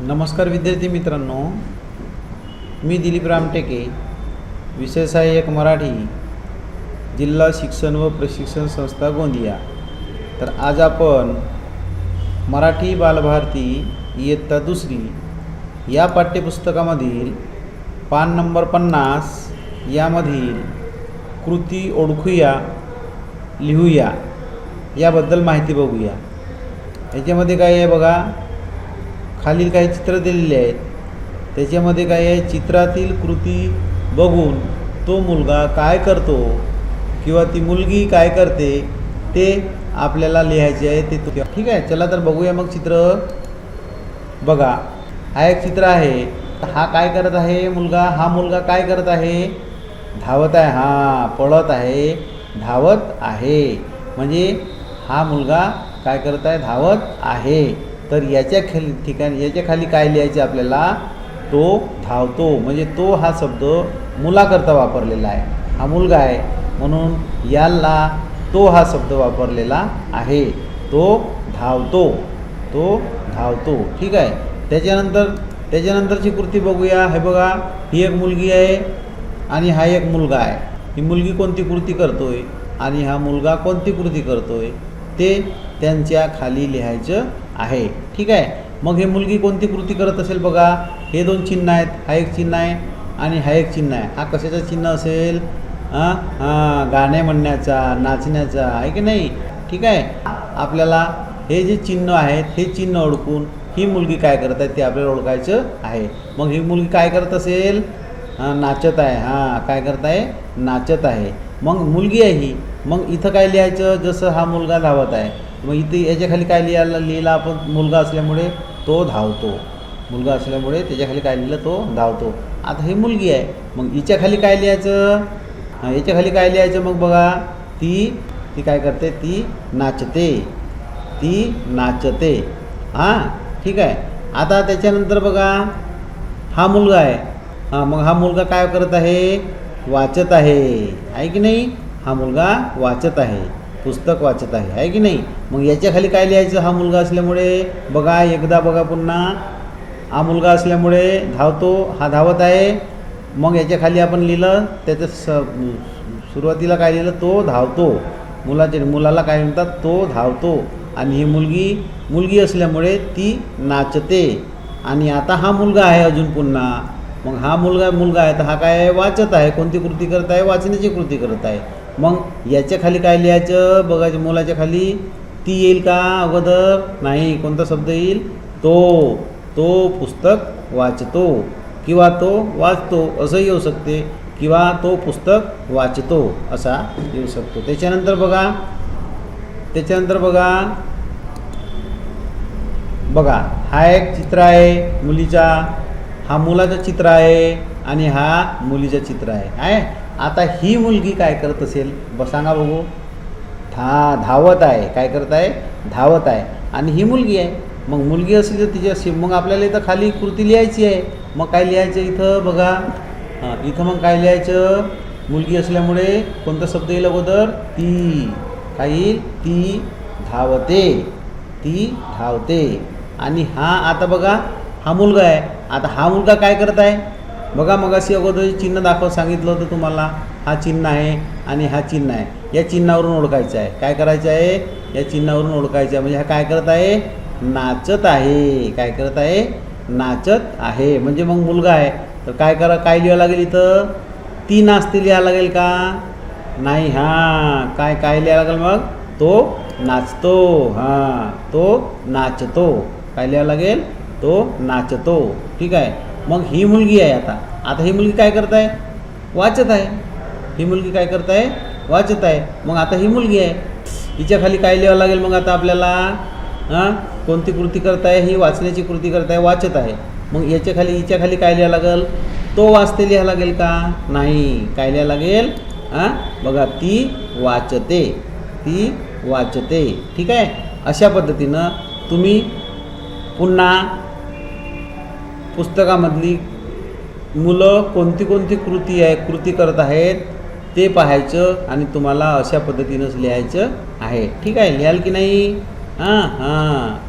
नमस्कार विद्यार्थी मित्रांनो मी दिलीप रामटेके विषय सहाय्यक मराठी जिल्हा शिक्षण व प्रशिक्षण संस्था गोंदिया. तर आज आपण मराठी बालभारती इयत्ता दुसरी या पाठ्यपुस्तकामधील पान नंबर पन्नास यामधील कृती ओळखूया लिहूया याबद्दल माहिती बघूया. याच्यामध्ये काय आहे बघा खालील काही चित्र दिलेली आहेत. त्याच्यामध्ये काय आहे चित्रातील कृती बघून तो मुलगा काय करतो किंवा ती मुलगी काय करते ते आपल्याला लिहायचे आहे ते तो ठीक आहे चला तर बघूया मग चित्र. बघा हा एक चित्र आहे. हा काय करत आहे मुलगा? हा मुलगा काय करत आहे? धावत आहे. हा पळत आहे. धावत आहे. म्हणजे हा मुलगा काय करत आहे? धावत आहे. तर याच्या खाली ठिकाणी याच्या खाली काय लिहायचे आपल्याला? तो धावतो. म्हणजे तो हा शब्द मुलाकरता वापरलेला आहे. हा मुलगा आहे. म्हणून याला तो हा शब्द वापरलेला आहे. तो धावतो. तो धावतो. ठीक आहे? त्याच्यानंतर त्याच्यानंतरची कृती बघूया. हे बघा ही एक मुलगी आहे आणि हा एक मुलगा आहे. ही मुलगी कोणती कृती करतो आहे आणि हा मुलगा कोणती कृती करतो आहे ते त्यांच्या खाली लिहायचं आहे. ठीक आहे? मग हे मुलगी कोणती कृती करत असेल बघा. हे दोन चिन्ह आहेत. हा एक चिन्ह आहे आणि हा एक चिन्ह आहे. हा कशाचा चिन्ह असेल? हां? हां गाणे म्हणण्याचा नाचण्याचा आहे की नाही? ठीक आहे? आपल्याला हे जे चिन्ह आहेत हे चिन्ह ओळखून ही मुलगी काय करत आहे ते आपल्याला ओळखायचं आहे. मग ही मुलगी काय करत असेल? नाचत आहे. हां काय करत आहे? नाचत आहे. मग मुलगी आहे ही. मग इथं काय लिहायचं? जसं हा मुलगा धावत आहे. मग इथे याच्याखाली काय लिहायला लिहिला आपण? मुलगा असल्यामुळे तो धावतो. मुलगा असल्यामुळे त्याच्याखाली काय लिहिलं? तो धावतो. आता ही मुलगी आहे. मग हिच्याखाली काय लिहायचं? याच्याखाली काय लिहायचं मग बघा. ती ती काय करते? ती नाचते. ती नाचते. हां ठीक आहे. आता त्याच्यानंतर बघा. हा मुलगा आहे. हां मग हा मुलगा काय करत आहे? वाचत आहे. आहे की नाही? हा मुलगा वाचत आहे. पुस्तक वाचत आहे आहे की नाही? मग याच्याखाली काय लिहायचं? हा मुलगा असल्यामुळे बघा एकदा बघा पुन्हा. हा मुलगा असल्यामुळे धावतो हा धावत आहे. मग याच्याखाली आपण लिहिलं त्याचं स सुरुवातीला काय लिहिलं? तो धावतो. मुलाचे मुलाला काय म्हणतात? तो धावतो. आणि ही मुलगी मुलगी असल्यामुळे ती नाचते. आणि आता हा मुलगा आहे अजून पुन्हा. मग हा मुलगा मुलगा आहे तर हा काय आहे वाचत आहे? कोणती कृती करत आहे? वाचण्याची कृती करत आहे. मग याच्या खाली काय लिहायचं? बघायचं मुलाच्या खाली ती येईल का अगोदर? नाही कोणता शब्द येईल? तो. तो पुस्तक वाचतो. किंवा तो वाचतो असंही येऊ शकते. किंवा तो पुस्तक वाचतो असा येऊ शकतो. त्याच्यानंतर बघा. त्याच्यानंतर बघा. बघा हा एक चित्र आहे मुलीचा. हा मुलाचं चित्र आहे आणि हा मुलीचं चित्र आहे. आहे? आता ही मुलगी काय करत असेल? ब सांगा बघू. धा धावत आहे. काय करत आहे? धावत आहे. आणि ही मुलगी आहे. मग मुलगी असली तर तिच्या मग आपल्याला इथं खाली कृती लिहायची आहे. मग काय लिहायचं इथं बघा. हां इथं मग काय लिहायचं? मुलगी असल्यामुळे कोणता शब्द येईल अगोदर? ती. काय येईल? ती धावते. ती धावते. आणि हा आता बघा हा मुलगा आहे. आता हा मुलगा काय करत आहे? बघा मग अशी अगोदर चिन्ह दाखव सांगितलं होतं तुम्हाला. हा चिन्ह आहे आणि हा चिन्ह आहे. या चिन्हावरून ओळखायचं आहे. काय करायचं आहे? या चिन्हावरून ओळखायचं आहे. म्हणजे हा काय करत आहे? नाचत आहे. काय करत आहे? नाचत आहे. म्हणजे मग मुलगा आहे. तर काय करा काय लिहावं लागेल इथं? ती नाचते लिहावं लागेल का? नाही हां. काय काय लिहावं लागेल मग? तो नाचतो. हां तो नाचतो. काय लिहावं लागेल? तो नाचतो. ठीक आहे. मग ही मुलगी आहे आता. आता ही मुलगी काय करत आहे वाचत आहे. ही मुलगी काय करत आहे वाचत आहे. मग आता ही मुलगी आहे. हिच्या खाली काय लिहावं लागेल मग आता आपल्याला? हां? कोणती कृती करत आहे ही वाचण्याची कृती करत आहे वाचत आहे. मग याच्या खाली हिच्या खाली काय लिहावं लागेल? तो वाचते लिहावं लागेल का? नाही. काय लिहावं लागेल? हां? बघा ती वाचते. ती वाचते. ठीक आहे? अशा पद्धतीनं तुम्ही पुन्हा पुस्तकामधली मुलं कोणती कोणती कृती आहे कृती करत आहेत ते पाहायचं आणि तुम्हाला अशा पद्धतीनंच लिहायचं आहे. ठीक आहे? लिहाल की नाही? हां हां.